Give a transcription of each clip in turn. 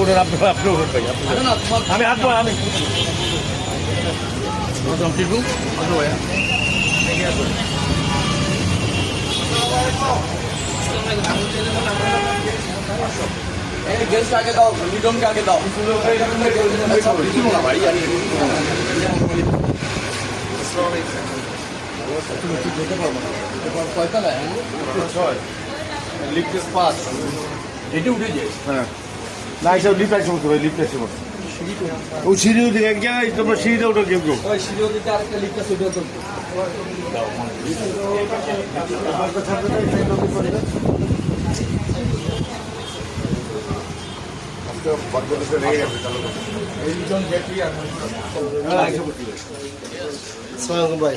উঠেন আপনি আপনি উঠেন ভাই আমি হাঁটবো আমি গেস্ট আগে দাও নিগমকে আগে দাও ভাই জানি লিখতে পাঁচ এটা উঠে যায় হ্যাঁ না এইসব লিফ্ট আসে বলতে ভাই লিফ্ট আসে বলতে। ও সিঁড়ি উঠে, এক জায়গায় তোমরা সিঁড়িতে উঠো কেউ কেউ। ভাই। ভাই?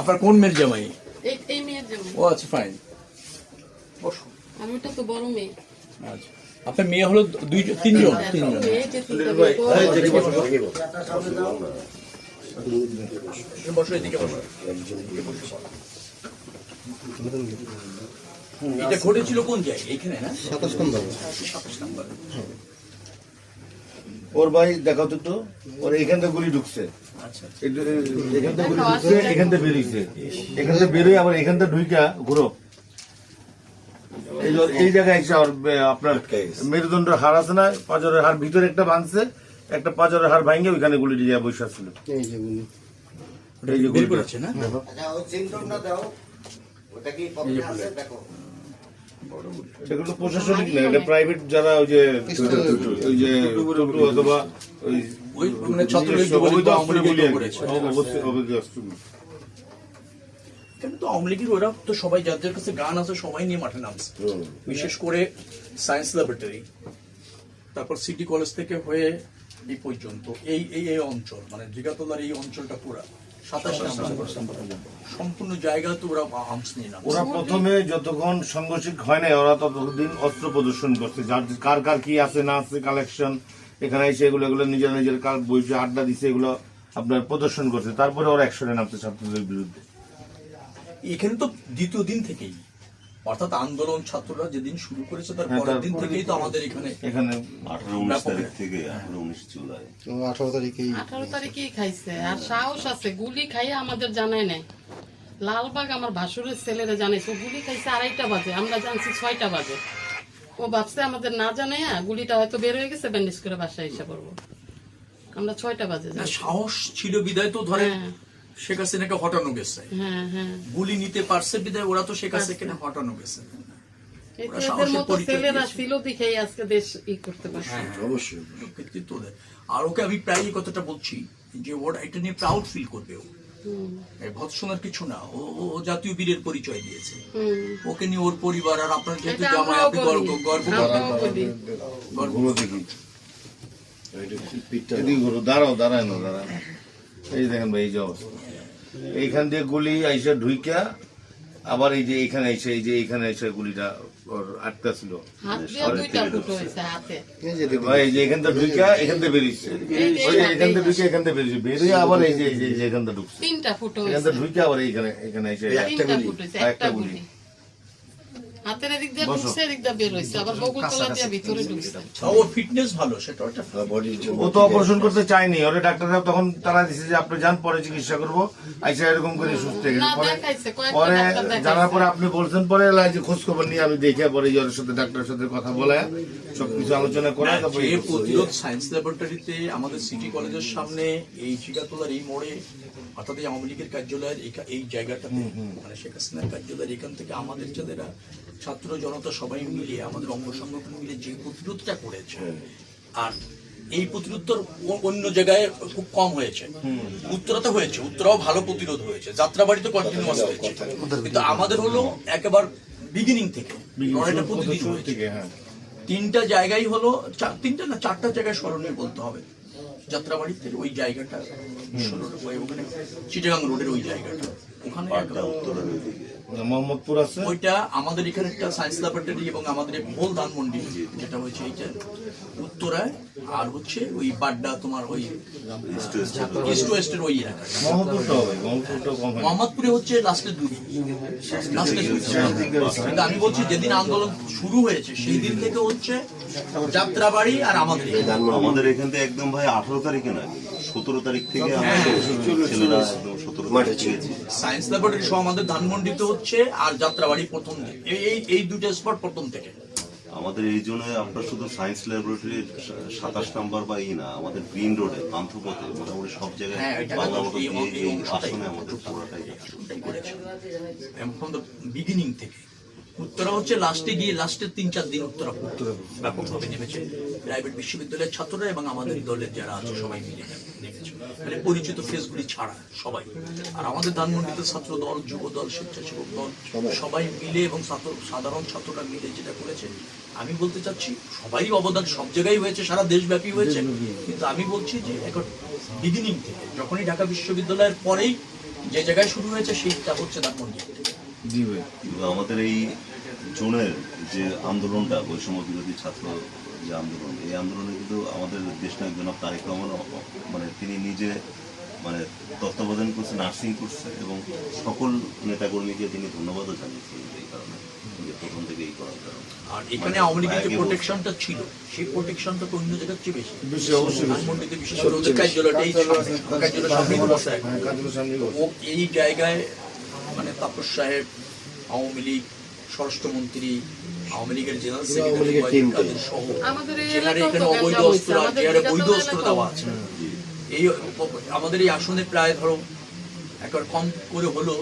আপনার কোন মেয়ের জামাই? এই মেয়ের ও আচ্ছা ফাইন বসুন আমি তো বড় মেয়ে। আচ্ছা। আপনার মেয়ে হলো দুই তিনজন? তিনজন। মেয়ে যে চিন্তা করে বসো এদিকে বসো। এটা ঘটেছিল কোন জায়গায়? এখানে না? সাতাশ নম্বর। সাতাশ নাম্বার। ওর ভাই দেখাও তো ওর এখান থেকে গুলি ঢুকছে। এখান থেকে গুলি ঢুকছে এখান থেকে বেরিয়েছে। এখান থেকে বেরোয় আবার এখান থেকে ঢুইকা ঘুরো। এই যে ওর- এই জায়গায় এসে আপনার মেরুদণ্ডের হাড় আছে না? পাঁজরের হাড় ভিতরে একটা বাঁধছে একটা পাঁজরের হাড় ভাঙে ওইখানে গুলি দিয়ে বসে ছিল এই যে গুলি। কিন্তু প্রশাসনিক না এটা প্রাইভেট যারা ওই যে ওই যে অথবা ওই ওই মানে ছাত্রলীগ যুবলীগ বা আওয়ামী লীগ। করেছে। আওয়ামী লীগের ওরা তো সবাই যাদের কাছে গান আছে সবাই নিয়ে মাঠে নামছে। বিশেষ করে সায়েন্স ল্যাবরেটরি তারপর সিটি কলেজ থেকে হয়ে এই পর্যন্ত এই এই এই অঞ্চল মানে জিগাতলার এই অঞ্চলটা পুরা সম্পূর্ণ জায়গা তো ওরা আর্মস নিয়ে নামছে। ওরা প্রথমে যতক্ষণ সংঘর্ষিক হয় না ওরা ততদিন অস্ত্র প্রদর্শন করছে। যার কার কার কি আছে না আছে কালেকশন এখানে এসে এগুলো এগুলো নিজের নিজের কার বইছে আড্ডা দিছে এগুলো আপনার প্রদর্শন করছে। তারপরে ওরা অ্যাকশনে নামছে ছাত্রদের বিরুদ্ধে। এখানে তো দ্বিতীয় দিন থেকেই। অর্থাৎ আন্দোলন ছাত্ররা যেদিন শুরু করেছে তার হ্যাঁ, পরের দিন থেকেই তো আমাদের এখানে এখানে আঠারো উনিশ তারিখ থেকে আঠারো উনিশ জুলাই। আঠারো তারিখেই আঠারো তারিখেই খাইছে। আর সাহস আছে গুলি খাইয়ে আমাদের জানায় নাই। লালবাগ আমার ভাসুরের ছেলেরা জানাইছে গুলি খাইছে আড়াইটা বাজে আমরা জানছি ছয়টা বাজে। ও ভাবছে আমাদের না জানাইয়া গুলিটা হয়তো বের হয়ে গেছে ব্যান্ডেজ করে বাসায় এসে পড়ব। আমরা ছয়টা বাজে সাহস ছিল বিদায় তো ধরে হ্যাঁ। শেখ হাসিনাকে হটানো গেছে। হ্যাঁ হ্যাঁ। গুলি নিতে পারছে বিদায় ওরা তো শেখ হাসিনাকে হটানো গেছে। আর ওকে আমি প্রায় কথাটা বলছি যে ওরা এটা নিয়ে প্রাউড ফিল করবে ও। ভৎসনার কিছু না ও জাতীয় বীরের পরিচয় দিয়েছে। ওকে নিয়ে ওর পরিবার আর আপনার যেহেতু জামাই আপনি গর্ব গর্ব আমরাও বলি গর্ব ঘুরো দেখি। এদিকে ঘুরো দাঁড়াও দাঁড়ায় না দাঁড়ায় এই দেখেন ভাই এই যে অবস্থা। এইখান দিয়ে গুলি আইসা ঢুইকা আবার এই যে এখানে এসে এই যে এখানে এসে গুলিটা ওর আটকা ছিল। হয়েছে হাতে। এই যে ভাই এই যে এখান থেকে এখান থেকে বেরিয়েছে। ওই যে এখান থেকে ঢুকে এখান থেকে বেরিয়েছে। বেরিয়ে আবার এই যে এই যে- যে এখান থেকে ঢুকছে। তিনটা ফুটো এখান থেকে ঢুকে আবার এইখানে এখানে এসে একটা একটা গুলি। গুলি হাতের এদিক দিয়ে ঢুকছে এদিক দিয়ে বের হয়েছে। আবার বগুল তলা দিয়ে ভিতরে ঢুকছে। ওর ফিটনেস ভালো সেটা একটা ও তো অপারেশন করতে চায়নি। ওরে ডাক্তাররা তখন তারা দিছে যে আপনি যান পরে চিকিৎসা করব। আইসা এরকম করে সুস্থ হয়ে গেছে। পরে পরে জানার পরে আপনি বলছেন পরে যে খোঁজ খবর নিয়ে আমি দেখে পরে ওর সাথে ডাক্তারের সাথে কথা বলে সবকিছু আলোচনা করে তারপরে প্রতিরোধ সায়েন্স ল্যাবরেটরিতে আমাদের সিটি কলেজের সামনে এই শিকাতলার এই মোড়ে অর্থাৎ এই আওয়ামী লীগের কার্যালয়ের এই- এই জায়গাটাতে মানে শেখ হাসিনার কার্যালয়ের এখান থেকে আমাদের যাদেরা ছাত্র জনতা সবাই মিলে আমাদের অঙ্গ সংগঠন মিলে যে প্রতিরোধটা করেছে আর এই প্রতিরোধ অন্য জায়গায় খুব কম হয়েছে। উত্তরাতে হয়েছে উত্তরাও ভালো প্রতিরোধ হয়েছে যাত্রাবাড়িতে কন্টিনিউয়াস হয়েছে কিন্তু আমাদের হলো একেবারে বিগিনিং থেকে লড়াইটা প্রতিদিন হয়েছে। থেকে হ্যাঁ। তিনটা জায়গায় হলো চার- তিনটা না চারটা জায়গায় স্মরণীয় বলতে হবে। যাত্রাবাড়িতে ওই জায়গাটা ওখানে চিটাগাং রোডের ওই জায়গাটা। ওখানে উত্তরের দিকে। মোহাম্মদপুর আছে। ওইটা আমাদের এখানে একটা সায়েন্স ল্যাবরেটরি এবং আমাদের এই ধানমন্ডি যেটা হয়েছে এইটা উত্তরায় আর হচ্ছে ওই বাড্ডা তোমার ওই ইস্ট ওয়েস্টের ওই এলাকায় মোহাম্মদপুরটা হবে মোহাম্মদপুরটা কম মোহাম্মদপুরে হচ্ছে লাস্টের দুই। লাস্টের দুই। কিন্তু আমি বলছি যেদিন আন্দোলন শুরু হয়েছে সেই দিন থেকে হচ্ছে যাত্রাবাড়ি আর আমাদের আমাদের এখান থেকে একদম ভাই আঠারো তারিখে না সতেরো তারিখ থেকে আমাদের ছেলেরা একদম সায়েন্স ল্যাবরেটরি সহ আমাদের ধানমন্ডিতে হচ্ছে আর যাত্রাবাড়ি প্রথম এই এই- এই দুইটা স্পট প্রথম থেকে। আমাদের এই জন্য আপনার শুধু সায়েন্স ল্যাবরেটরির সাতাশ নাম্বার বা ই না আমাদের গ্রিন রোডে পান্থপথে মোটামুটি সব জায়গায় হ্যাঁ, বাংলা মতো এই- দিয়ে এই এই অংশটাই। আসনে আমাদের পুরোটাই ফ্রম দ্য বিগিনিং থেকে। উত্তরা হচ্ছে লাস্টে গিয়ে লাস্টের তিন চার দিন উত্তরা ব্যাপকভাবে নেমেছে। প্রাইভেট বিশ্ববিদ্যালয়ের ছাত্ররা এবং আমাদের দলের যারা আছে সবাই মিলে। নেমেছে মানে পরিচিত ফেসগুলি ছাড়া সবাই। আর আমাদের ধানমন্ডিতে ছাত্র দল যুব দল স্বেচ্ছাসেবক দল সবাই। মিলে এবং ছাত্র সাধারণ ছাত্ররা মিলে যেটা করেছে আমি বলতে চাচ্ছি সবাই অবদান সব জায়গায় হয়েছে সারা দেশব্যাপী হয়েছে। কিন্তু আমি বলছি যে এখন বিগিনিং থেকে যখনই ঢাকা বিশ্ববিদ্যালয়ের পরেই যে জায়গায় শুরু হয়েছে সেইটা হচ্ছে ধানমন্ডি। জি আমাদের এই জোনের যে আন্দোলনটা বৈষম্য বিরোধী ছাত্র যে আন্দোলন। এই আন্দোলনে কিন্তু আমাদের দেশ নায়ক জনাব তারেক রহমান মানে তিনি নিজে মানে তত্ত্বাবধান করছে নার্সিং করছে এবং সকল নেতাকর্মীকে তিনি ধন্যবাদও জানিয়েছেন এই কারণে যে প্রথম থেকে এই করার কারণে। আর এখানে আওয়ামী লীগের যে প্রোটেকশনটা ছিল সেই প্রোটেকশনটা তো অন্য জায়গার চেয়ে বেশি। বেশি অবশ্যই ধানমন্ডিতে বিশেষ করে ওদের সামনে, বসে এই জায়গায় মানে তাপস সাহেব আওয়ামী লীগ স্বরাষ্ট্রমন্ত্রী আওয়ামী লীগের জেনারেল সেক্রেটারি সহ যেখানে এখানে অবৈধ অস্ত্র আর বৈধ অস্ত্র দেওয়া আছে। এই আমাদের এই আসনে প্রায় ধরো একবার কম করে হলো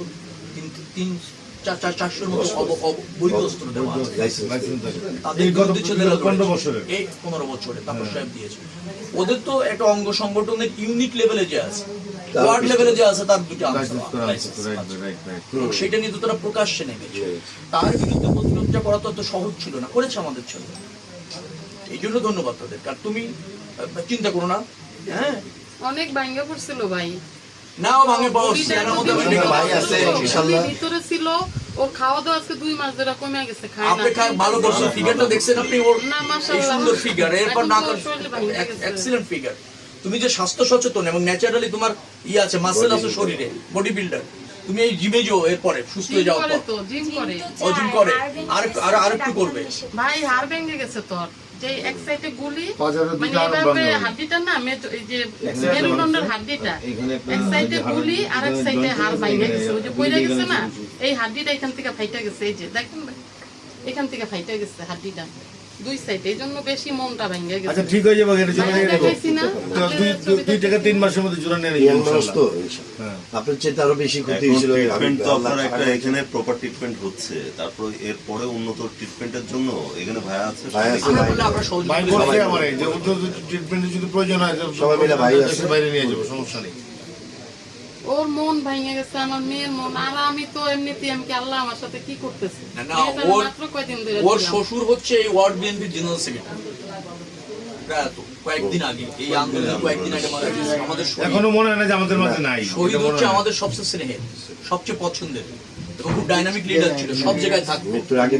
তিন তিন চার চার চারশোর মতো অব- অব- বৈধ অস্ত্র দেওয়া আছে। তাদের বিরুদ্ধে পনেরো বছরের। এই পনেরো বছরে তাপস সাহেব দিয়েছে। ওদের তো একটা অঙ্গ সংগঠনের ইউনিট লেভেলে যে আছে। ওয়ার্ড লেভেলে যে আছে তার দুটো সেটা নিয়ে তো তারা প্রকাশ্যে নেমেছে তার বিরুদ্ধে প্রতিরোধটা করা তো অত সহজ ছিল না করেছে আমাদের ছেলে। এই জন্য ধন্যবাদ তাদের আর তুমি চিন্তা করো না হ্যাঁ? অনেক ভাঙ্গা পড়ছিল ভাই। নাও ভাঙে দেখলাম। ভাই আছে, ইনশাল্লাহ। ভিতরে ছিল ওর খাওয়া দাওয়া আজকে দুই মাস ধরে কমে গেছে খায় না। আপনি খা- ভালো করছেন। ফিগারটা দেখছেন আপনি ওর না, মাশাআল্লাহ। সুন্দর ফিগার এরপর না গেছে। এক্সিলেন্ট ফিগার তুমি যে স্বাস্থ্য সচেতন এবং ন্যাচারালি তোমার ইয়ে আছে মাসেল আছে শরীরে বডি বিল্ডার তুমি এই জিমে যাও এরপরে সুস্থ হয়ে যাওয়ার পর। তো জিম করে। আর আর আর একটু করবে। ভাই হাড় ভেঙে গেছে তোর। যে এক সাইডে গুলি মানে আরও হাড্ডিটা না এই যে মেরুদণ্ডের হাড্ডিটা এক সাইডে গুলি আর এক সাইডে হাড় আছে, গেছে। ওই যে পড়ে গেছে না এই হাড্ডিটা এখান থেকে ফাইটা গেছে এই যে দেখেন ভাই এখান থেকে ফাইটা গেছে হাড্ডিটা দুই সাইডে এই জন্য বেশি মনটা ভেঙে আচ্ছা ঠিক হয়ে যাবে এটা জোড়া নিয়ে নেব তো দুই দুই- দুই তিন মাসের মধ্যে জোড়া নিয়ে নেব তো হ্যাঁ। আপনার চেয়ে আরও বেশি ক্ষতি হয়েছিল ট্রিটমেন্ট তো আপনার একটা এখানে প্রপার ট্রিটমেন্ট হচ্ছে। তারপর এরপরে উন্নত ট্রিটমেন্টের জন্য এখানে ভাইয়া আছে ভাই আছে, ভাই আমরা। যে ট্রিটমেন্টের যদি প্রয়োজন হয় সবাই মিলে ভাই আছে। বাইরে নিয়ে যাব সমস্যা নেই। ওর মন ভেঙে গেছে আমার মেয়ের মন। আর আমি তো এমনিতে আমি আল্লাহ আমার সাথে কি করতেছে? না, না, মেয়েটা ওর- মাত্র কয়দিন ধরে ওর শ্বশুর হচ্ছে এই ওয়ার্ড বিএনপির জেনারেল সেক্রেটারি। কয়েকদিন আগে এই আন্দোলনের কয়েকদিন আগে আমাদের এখনও মনে হয় না যে আমাদের মাঝে নাই। শহীদ হচ্ছে আমাদের সবচেয়ে স্নেহের সবচেয়ে পছন্দের এবং খুব ডাইনামিক লিডার ছিল সব জায়গায় থাকতো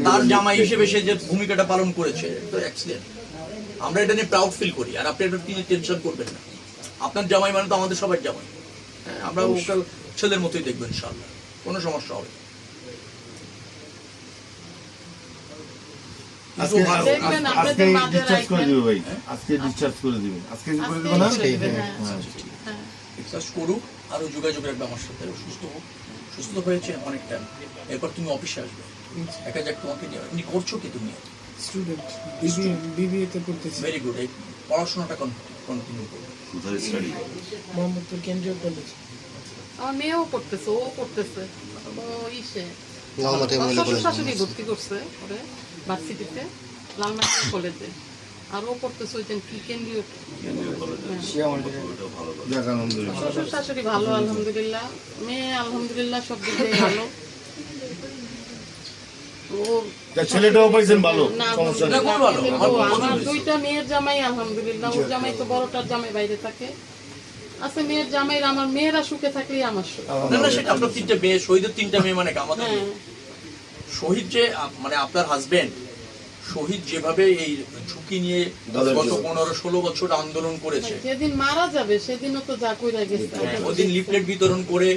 তার জামাই হিসেবে সে যে ভূমিকাটা পালন করেছে তো এক্সিলেন্ট আমরা এটা নিয়ে প্রাউড ফিল করি আর আপনি এটা নিয়ে টেনশন করবেন না। আপনার জামাই মানে তো আমাদের সবার জামাই। আমরা ওকে ছেলের মতোই দেখব ইনশাল্লাহ কোনো সমস্যা হবে আজকে কিন্তু দেখবেন আজকে আপনাদের মাঝে ডিসচার্জ করে রাখবেন। ভাই আজকে ডিসচার্জ করে দিবে। আজকে করে আজকেই না? করে দিবে, হ্যাঁ। হ্যাঁ। করুক আরও যোগাযোগ রাখবে আমার সাথে সুস্থ হোক। সুস্থ হয়েছে অনেকটা এরপর তুমি অফিসে আসবে। একা যাক তোমাকে নিয়ে তুমি করছ কি তুমি? স্টুডেন্ট বিবিএ তে পড়তেছি। ভেরি গুড এই পড়াশোনাটা কন্টিনিউ করবে। সুধার স্টাডি মোহাম্মদপুর কেন্দ্রীয় কলেজ আমার মেয়েও পড়তেছে ও পড়তেছে ও ইসে শাশুড়ি ভর্তি করছে ওরে ভার্সিটিতে লালমাটি কলেজে আরও পড়তেছে ওই কি কেন্দ্রীয় শ্বশুর শাশুড়ি ভালো আলহামদুলিল্লাহ মেয়ে আলহামদুলিল্লাহ সব দিক ভালো ও ছেলেটাও পাইছেন ভালো সমস্যা নেই। আমার দুইটা মেয়ের জামাই আলহামদুলিল্লাহ। ওর জামাই তো বড়টার জামাই বাইরে থাকে। আছে মেয়ের জামাইরা আমার মেয়েরা সুখে থাকলেই আমার সুখ। না না সেটা আপনার তিনটা মেয়ে শহীদের তিনটা মেয়ে মানে আমাদের হ্যাঁ। শহীদ যে মানে আপনার হাজবেন্ড শহীদ যেভাবে এই ঝুঁকি নিয়ে গত পনেরো ষোলো বছর আন্দোলন করেছে। যেদিন মারা যাবে সেদিনও তো যা কইরা গেছে। ওদিন লিফলেট বিতরণ করে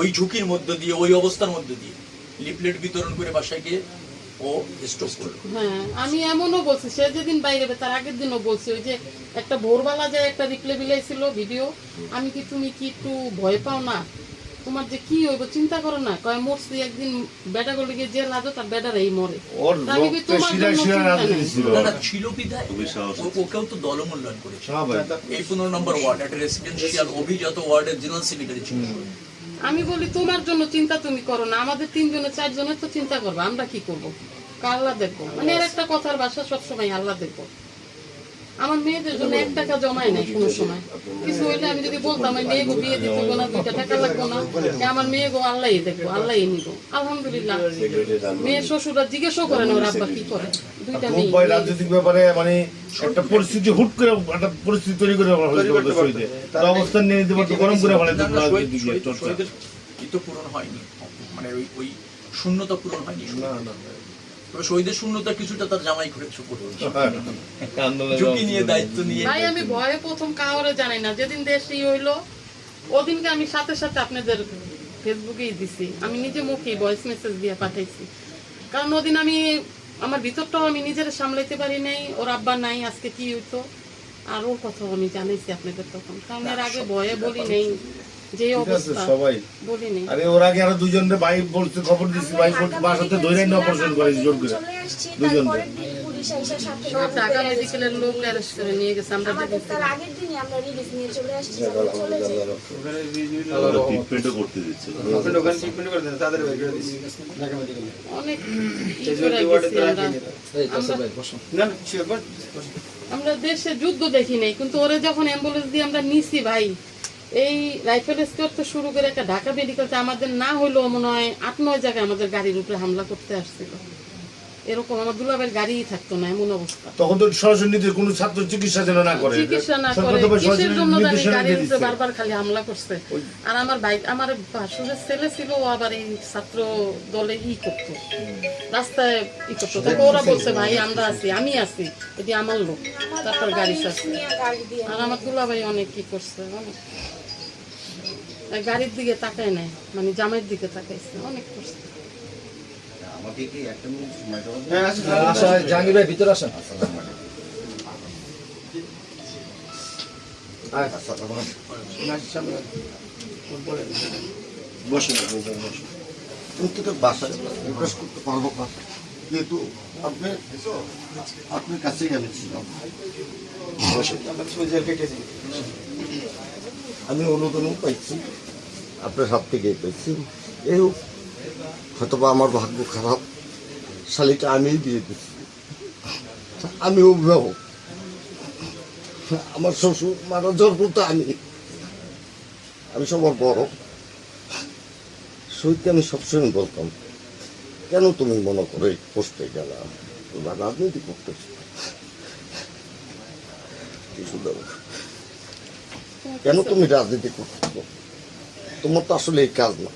ওই ঝুঁকির মধ্য দিয়ে ওই অবস্থার মধ্য দিয়ে। লিফলেট বিতরণ করে বাসায় গিয়ে ও স্টপ করল। হ্যাঁ আমি এমনও বলছি সে যেদিন বাইরে তার আগের দিনও বলছি ওই যে একটা ভোরবেলা যায় একটা রিপ্লে বিলাইছিল ভিডিও আমি কি তুমি কি একটু ভয় পাও না? তোমার যে কি হইব চিন্তা করো না। কয় মরছি একদিন বেটা গলে গিয়ে যে লাজো তার বেটারাই মরে। আমি কি তোমার শিরা জন্য শিরা চিন্তা ছিল। না না ছিল ও- ওকেও তো দলমূল্যায়ন করেছে। হ্যাঁ ভাই এই পনেরো নম্বর ওয়ার্ড একটা রেসিডেন্সিয়াল অভিজাত ওয়ার্ডের জেনারেল সেক্রেটারি ছিল। আমি বলি তোমার জন্য চিন্তা তুমি করো না আমাদের তিনজনের চারজনের তো চিন্তা করব আমরা কি করব? আল্লাহ দেখব? মানে একটা কথার বাসা সবসময় আল্লাহ দেখব। আমার মেয়েদের জন্য এক টাকা জমাই নাই কোনো সময়। কিছু হইলে আমি যদি বলতাম আমার মেয়ে গো বিয়ে দিতে গো না দুইটা টাকা লাগবো না। আমার মেয়ে গো আল্লাহই দেখব আল্লাহই নিব। আলহামদুলিল্লাহ। মেয়ে শ্বশুররা জিজ্ঞেসও করে না ওর আব্বা কি করে? দুইটা মেয়ে। রাজনৈতিক ব্যাপারে মানে একটা পরিস্থিতি হুট করে একটা পরিস্থিতি তৈরি করে ফেলতে তার অবস্থান নিয়ে নিতে পারতো গরম করে ফেলাইতে না, না, শহীদ- রাজনীতি দিয়ে শহীদ- চর্চা শহীদের পূরণ হয়নি। মানে ওই ওই শূন্যতা পূরণ হয়নি। শহীদের শূন্যতা কিছুটা তার জামাই করে পূরণ হয়েছে। আন্দোলনে ঝুঁকি নিয়ে দায়িত্ব নিয়ে ভাই আমি ভয়ে প্রথম কাউরে জানি না। যেদিন দেশ ই হইল ওদিনকে আমি সাথে সাথে আপনাদের ফেসবুকেই দিছি। আমি নিজে মুখে ভয়েস মেসেজ দিয়ে পাঠাইছি। কারণ ওদিন আমি আমার ভিতরটাও আমি নিজের সামলাইতে পারি নাই ওর আব্বা নাই আজকে কি হইতো আর ওর কথাও আমি জানাইছি আপনাদের তখন। কারণ এর আগে ভয়ে বলি নেই। যে অবস্থা সবাই। বলি আরে ওর আগে আরও দুজনের ভাই বলছে খবর দিচ্ছি ভাই বাসাতে ধরে নিয়ে অপারেশন করে জোর করে। চলে আসছি দুজন তারপরে পুলিশ এসে সাথে সব ঢাকা মেডিকেলের লোক অ্যারেস্ট করে নিয়ে গেছে আমরা আমাদের তার আগের দিনই আমরা রিলিজ নিয়ে চলে আসছি চলে যাই ওরা ট্রিটমেন্টও করতে দিচ্ছিল অনেক ই করে গেছি আমরা আমরা দেশে যুদ্ধ দেখি নাই কিন্তু ওরে যখন অ্যাম্বুলেন্স দিয়ে আমরা নিছি ভাই এই রাইফেল স্কোয়ার তো শুরু করে একটা ঢাকা মেডিকেলতে আমাদের না হইলেও মনে হয় আট নয় জায়গায় আমাদের গাড়ির উপরে হামলা করতে আসছিল। এরকম আমার দুলাবের গাড়িই থাকতো না এমন অবস্থা। তখন তো সরাসরি কোনো ছাত্র চিকিৎসা যেন না করে। চিকিৎসা না করে। কিসের জন্য জানি গাড়ির উপরে বারবার খালি হামলা করছে। আর আমার বাইক আমার ভাসুরের ছেলে ছিল ও আবার এই ছাত্র দলে ই করতো। রাস্তায় ই করতো। ওরা বলছে ভাই আমরা আছি আমি আছি এটি আমার লোক তারপর গাড়ি চাচ্ছে আর আমার দুলাভাই অনেক কি করছে অনেক। গাড়ির দিকে তাকায় নাই মানে জামাইয়ের দিকে তাকাইছে অনেক জাহাঙ্গীর ভাই ভিতরে আসেন। যেহেতু আপনি আপনার কাছেই আমি ছিলাম বসেন। আমি অনুদানও পাইছি। আপনার হাত থেকে পাইছি। এই হোক হয়তো বা আমার ভাগ্য খারাপ। শালিটা আমিই দিয়ে দিচ্ছি আমি অভিভাবক আমার শ্বশুর মারা জন্ম তো আমি। আমি সবার বড়। সত্যি আমি সবসময় বলতাম, কেন তুমি মনে করো পোস্টে গেলাম তোমরা রাজনীতি করতেছ। কিছু দাও কেন তুমি রাজনীতি করতেছ তোমার তো আসলে এই কাজ না।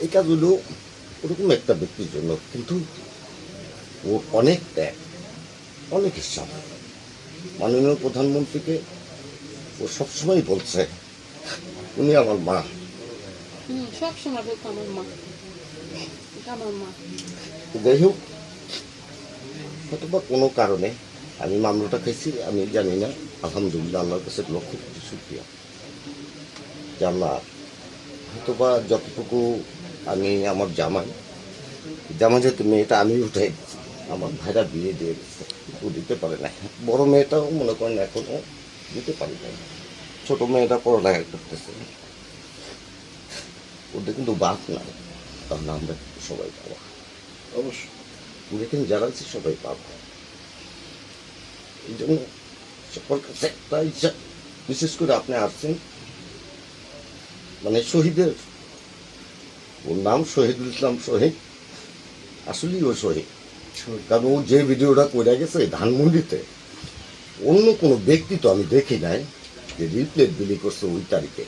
এই কাজ হলো ওরকম একটা ব্যক্তির জন্য কিন্তু ও অনেক ত্যাগ অনেক ইচ্ছা মাননীয় প্রধানমন্ত্রীকে ও সবসময় বলছে উনি আমার মা। হম বলতো আমার মা। আমার মা। যাই হোক হয়তো বা কোনো কারণে আমি মামলাটা খাইছি আমি জানি না। আলহামদুলিল্লাহ আল্লাহর কাছে লক্ষ কোটি শুক্রিয়া। যে আল্লাহ হয়তো বা যতটুকু আমি আমার জামাই জামাই যেহেতু মেয়েটা আমি উঠে আমার ভাইরা বিয়ে দিয়ে ও দিতে পারে না। বড় মেয়েটাও মনে করেন এখনও দিতে পারি না ছোটো মেয়েটা পড়ালেখা করতেছে। ওদের কিন্তু বাপ নাই তাহলে আমরা সবাই পাবো। অবশ্যই। যেখানে যারা আছে সবাই পাবো। জন্য সকল কাছে একটা ইচ্ছা বিশেষ করে আপনি আসছেন মানে শহীদের ওর নাম শহীদুল ইসলাম শহীদ আসলেই ও শহীদ। কারণ ও যে ভিডিওটা করে গেছে ধানমন্ডিতে অন্য কোনো ব্যক্তি তো আমি দেখি নাই যে রিপ্লেট বিলি করছে ওই তারিখে।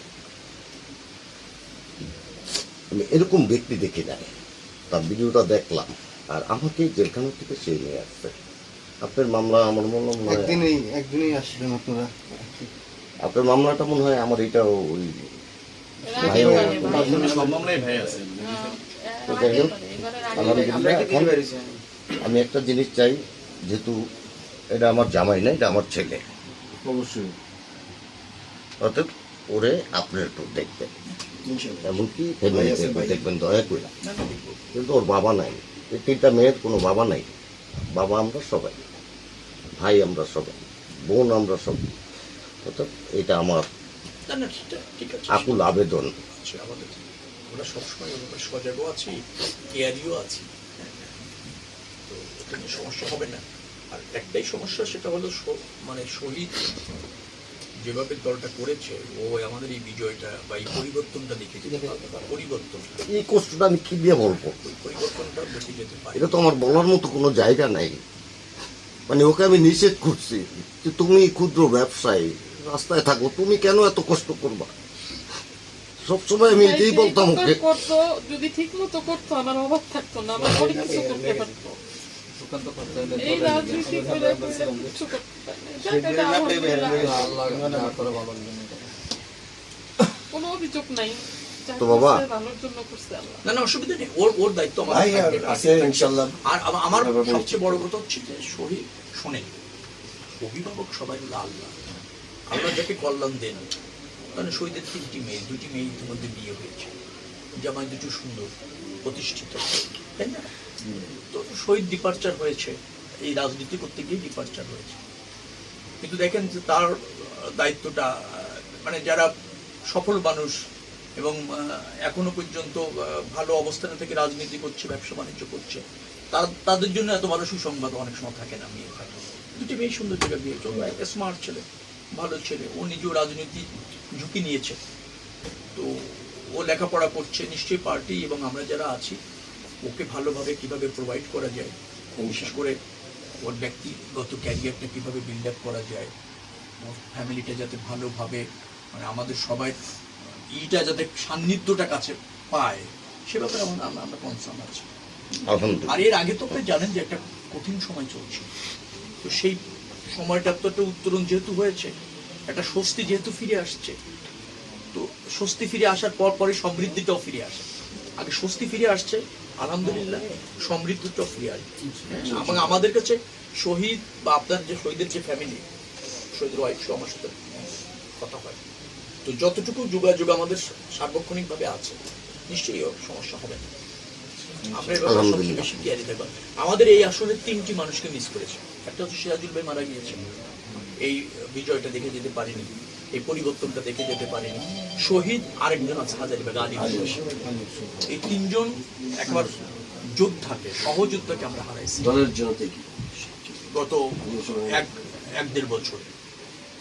আমি এরকম ব্যক্তি দেখি নাই। তার ভিডিওটা দেখলাম আর আমাকে জেলখানা থেকে সে নিয়ে আসছে। আপনার মামলা আমার মনে হয় একদিনই একদিনই আসলেন আপনারা আপনার মামলাটা মনে হয় আমার এটা ওই এর ও- পারে, ভাই। সব আছে। তো যাই হোক, আমি একটা জিনিস চাই যেহেতু এটা আমার জামাই না এটা আমার ছেলে। অবশ্যই। অতএব ওরে আপনার একটু দেখবেন। এমনকি ফ্যামিলিতে দেখবেন দয়া করে। কিন্তু ওর বাবা নাই। এই তিনটা মেয়ের কোনো বাবা নাই। বাবা আমরা সবাই। ভাই আমরা সবাই বোন আমরা সব অর্থাৎ এটা আমার আকুল আবেদন। আছে আমাদের আমরা সবসময় সজাগও আছি কেয়ারিও আছি। তো নিয়ে সমস্যা হবে না। আর একটাই সমস্যা সেটা হলো মানে শহীদ যেভাবে দলটা করেছে ও আমাদের এই বিজয়টা বা এই পরিবর্তনটা দেখে যেতে পারবে। বা পরিবর্তনটা। এই কষ্টটা আমি কি দিয়ে বলব? পরিবর্তনটা দেখে যেতে পারে এটা তো আমার বলার মতো কোনো জায়গা নাই। মানে ওকে আমি নিষেধ করছি যে তুমি ক্ষুদ্র ব্যবসায়ী রাস্তায় থাকো তুমি কেন এত কষ্ট করবা? সবসময় আমি এটাই বলতাম যদি ওকে। করতো যদি ঠিক মতো করতো আমার অভাব থাকতো না আমার অনেক কিছু করতে পারতো। এই রাজনীতি করে কিছু করতে। কোনো অভিযোগ নাই। তো বাবা- করছে ভালোর জন্য করছে আল্লাহ না না অসুবিধা নেই। ওর ওর দায়িত্ব আমাদের থাকবে। আছে ইনশাল্লাহ। আর আমার সবচেয়ে বড় কথা হচ্ছে যে শহীদ শোনেন। অভিভাবক সবাই হলো আল্লাহ আল্লাহ যাকে কল্যাণ দেন। মানে শহীদের তিনটি মেয়ে দুটি মেয়ে ইতিমধ্যে বিয়ে হয়েছে। জামাই দুটো সুন্দর প্রতিষ্ঠিত। তাই না? তো শহীদ ডিপার্চার হয়েছে। এই রাজনীতি করতে গিয়ে ডিপার্চার হয়েছে। কিন্তু দেখেন যে তার দায়িত্বটা মানে যারা সফল মানুষ এবং এখনও পর্যন্ত ভালো অবস্থানে থেকে রাজনীতি করছে ব্যবসা বাণিজ্য করছে। তার তাদের জন্য এত ভালো সুসংবাদ অনেক সময় থাকে না মেয়ে থাকে দুটি মেয়ে সুন্দর জায়গা বিয়ে চলবে একটা স্মার্ট ছেলে ভালো ছেলে। ও নিজেও রাজনীতি ঝুঁকি নিয়েছে। তো ও লেখাপড়া করছে নিশ্চয়ই পার্টি এবং আমরা যারা আছি ওকে ভালোভাবে কীভাবে প্রোভাইড করা যায় বিশেষ করে ওর ব্যক্তিগত ক্যারিয়ারটা কীভাবে বিল্ড আপ করা যায় ওর ফ্যামিলিটা যাতে ভালোভাবে মানে আমাদের সবাই ইটা যাতে সান্নিধ্যটা কাছে পায় সে ব্যাপারে আমরা আমরা- কনসার্ন আছি। আর এর আগে তো আপনি জানেন যে একটা কঠিন সময় চলছে। তো সেই সময়টা তো একটা উত্তরণ যেহেতু হয়েছে একটা স্বস্তি যেহেতু ফিরে আসছে তো স্বস্তি ফিরে আসার পর পরে সমৃদ্ধিটাও ফিরে আসে। আগে স্বস্তি ফিরে আসছে আলহামদুলিল্লাহ সমৃদ্ধিটাও ফিরে আসবে এবং আমাদের কাছে শহীদ বা আপনার যে শহীদের যে ফ্যামিলি শহীদের ওয়াইফ আমার সাথে কথা হয়। তো যতটুকু যোগাযোগ আমাদের সার্বক্ষণিকভাবে আছে নিশ্চয়ই সমস্যা হবে না। আমরা এবার সবচেয়ে আলহামদুলিল্লাহ। বেশি কেয়ারি থাকব। আমাদের এই আসলে তিনটি মানুষকে মিস করেছে। একটা হচ্ছে সিরাজুল ভাই মারা গিয়েছে। এই বিজয়টা দেখে যেতে পারিনি। এই পরিবর্তনটা দেখে যেতে পারিনি। শহীদ আরেকজন আছে হাজারি এই তিনজন একবার যোদ্ধাকে সহযোদ্ধাকে আমরা হারাইছি। দলের জন্য গত এক এক দেড় বছরে।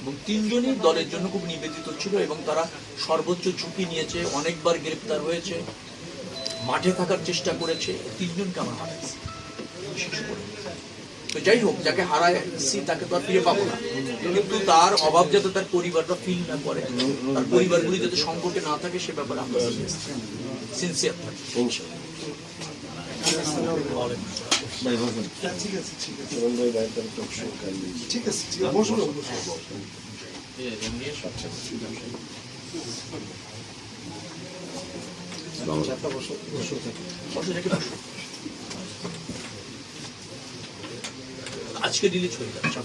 এবং তিনজনই দলের জন্য খুব নিবেদিত ছিল এবং তারা সর্বোচ্চ ঝুঁকি নিয়েছে, অনেকবার গ্রেপ্তার হয়েছে, মাঠে থাকার চেষ্টা করেছে, তিনজনকে আমরা হারাইছি। তো যাই হোক, যাকে হারাইছি তাকে তো আর ফিরে পাবো না। কিন্তু তার অভাব যাতে তার পরিবারটা ফিল না করে, তার পরিবারগুলি যাতে সংকটে না থাকে, সে ব্যাপারে আমরা সিনসিয়ার থাকি। ইনশাল্লাহ বসে রেখে বসো। আজকে রিলিজ হয়ে যাচ্ছে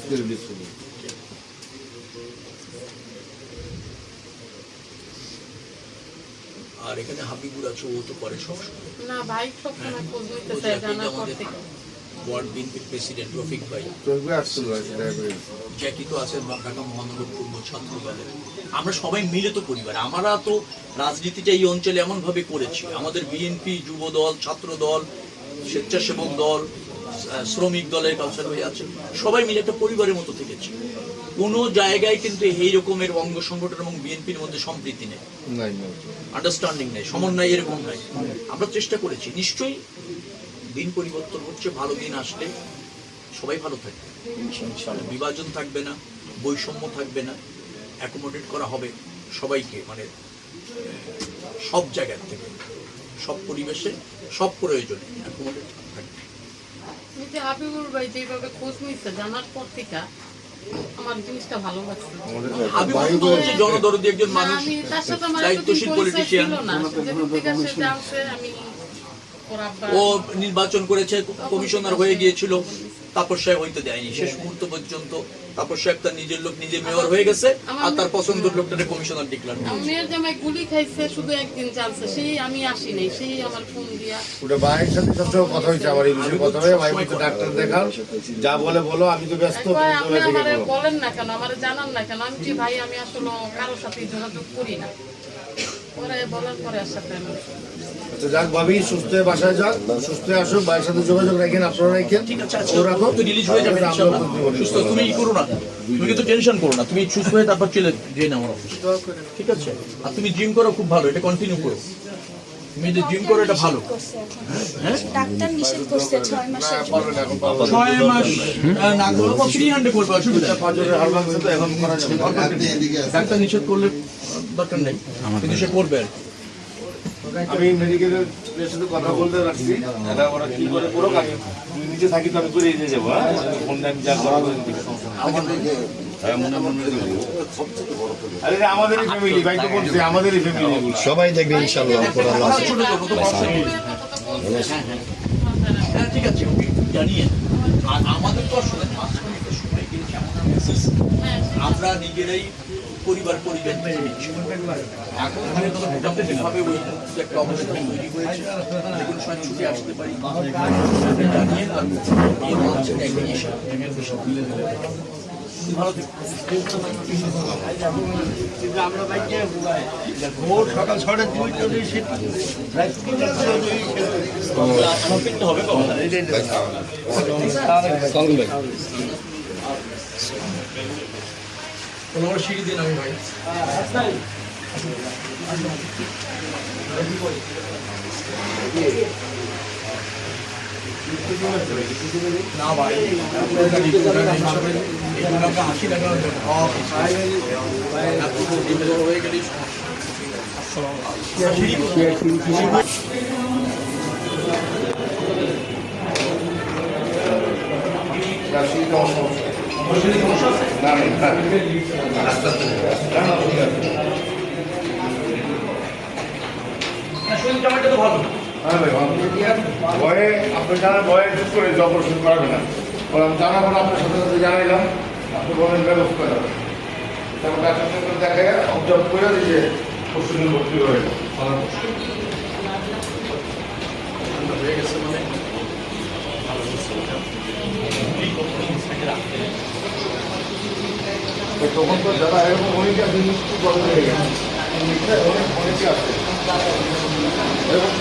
আর এখানে হাবিবুর আছে ও তো করে সব না ভাই সবসময় খোঁজ নিতে ও চায় আমাদের থেকে। ওয়ার্ড বিএনপির প্রেসিডেন্ট রফিক ভাই। জ্যাকি তো আছেন ঢাকা মহানগর পূর্ব ছাত্র দলের। আমরা সবাই মিলে তো পরিবার আমরা তো রাজনীতিটা এই অঞ্চলে এমন ভাবে করেছি। আমাদের বিএনপি যুব দল ছাত্র দল স্বেচ্ছাসেবক দল শ্রমিক দলের কাউন্সিলর হয়ে আছে। সবাই মিলে একটা পরিবারের মতো থেকেছি। কোনো জায়গায় কিন্তু এই রকমের অঙ্গ সংগঠন এবং বিএনপির মধ্যে সম্প্রীতি নেই। আন্ডারস্ট্যান্ডিং নেই সমন্বয় এরকম নাই। আমরা চেষ্টা করেছি নিশ্চয়ই দিন পরিবর্তন হচ্ছে ভালো দিন আসলে সবাই ভালো থাকবে বিভাজন থাকবে না বৈষম্য থাকবে না অ্যাকোমোডেট করা হবে সবাইকে মানে সব জায়গার থেকে সব পরিবেশে সব প্রয়োজনে অ্যাকোমোডেট থাকবে। হাবিবুর ভাই যেভাবে খোঁজ নিচ্ছে জানার পর থেকে আমার জিনিসটা ভালো লাগছে। হাবিবুর তো হচ্ছে জনদরদি একজন মানুষ আমি তার সাথে আমার এতদিন দায়িত্বশীল পলিটিশিয়ান আমি ও নির্বাচন করেছে কমিশনার হয়ে গিয়েছিল। তারপর সে হইতে দেয়নি। শেষ মুহূর্ত পর্যন্ত তারপর সে একটা নিজের লোক নিজে মেয়র হয়ে গেছে আর তার পছন্দের লোকটাকে কমিশনার ডিক্লার মেয়ের জামাই গুলি খাইছে শুধু একদিন সেই আমি আসি নাই সেই আমার ফোন দিয়া। ওটা ভাইয়ের সাথে সবসময় কথা হয়েছে আমার এই বিষয়ে কথা হয়ে ভাই ডাক্তার দেখাও যা বলে বলো আমি তো ব্যস্ত আপনি আমারে বলেন না কেন আমারে জানান না কেন? আমি ভাই আমি আসলে কারোর সাথে যোগাযোগ করি না। পরে বলার পরে যাক ভাবি সুস্থ হয়ে বাসায় যাক সুস্থ হয়ে আসুক ভাইয়ের সাথে যোগাযোগ রাখেন আপনারা রাখেন ঠিক আছে আচ্ছা রাখো রিলিজ হয়ে যাবে নিবো। সুস্থ তুমি ই করো না। তুমি কিন্তু টেনশন করো না। তুমি সুস্থ হয়ে তারপর চলে যেয়ে না ঠিক আছে? আর তুমি জিম করো খুব ভালো এটা কন্টিনিউ করো। তুমি যে জিম করো এটা ভালো। এখন। ডাক্তার নিষেধ করছে মাসের মাস না করলে করবে অসুবিধা। ডাক্তার নিষেধ করলে দরকার নেই। কিন্তু সে করবে আর কি। আমি মেডিকেলের সাথে কথা বলতে রাখছি। এটা ওরা কি করে? পুরো কাজ তুমি নিজে থাকি তো আমি করে দিয়ে যাব হ্যাঁ? ফোন টাইম যা করা হ্যাঁ, করে দিবো। আরে এটা আমাদেরই ফ্যামিলি ভাই তো বলছে আমাদেরই ফ্যামিলি সবাই দেখবে ইনশাল্লাহ। হ্যাঁ ঠিক আছে জানিয়ে আমাদের তো আসলে আমরা নিজেরাই পরিবার পরিবার মেনে নিচ্ছি। এখন ধীরে ধীরে মোটামুটি ওই একটা অবস্থা তৈরি হয়েছে যে কোনো সময় ছুটে আসতে পারি। জানিয়ে তার বিয়ে দেওয়া একদিন এসে ভালো থেকো। শপিংটা হবে কখন তোমার সিঁড়ি দিন আমি ভাই। না ভাই হ্যাঁ। ভয়ে আপনি জানার ভয়ে চুপ করে অপারেশন করাবে না বললাম জানা পরে আপনার সাথে জানাইলাম আপনি বলেন ব্যবস্থা করে দেবেন তারপর ডাক্তার সাথে অবজার্ভ করে দিয়েছে পরশু ভর্তি হয়ে গেল তখন তো যারা এরকম অনেকে আছে মৃত্যু বন্ধ হয়ে গেছে। অনেক অনেকে আছে। এরকম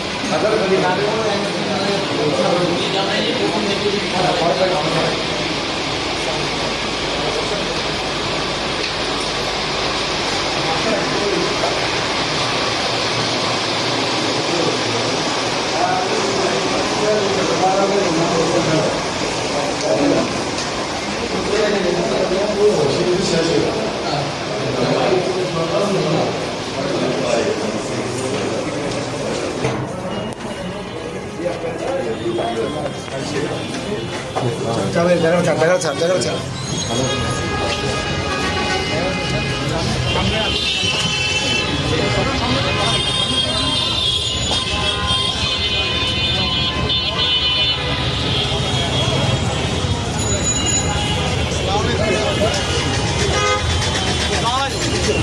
হাজার খালি না যাবে দেখা যাচ্ছে দেখা যাচ্ছে দেখা যাচ্ছে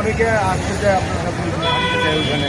অনেকে আসতে চায় আপনার ওখানে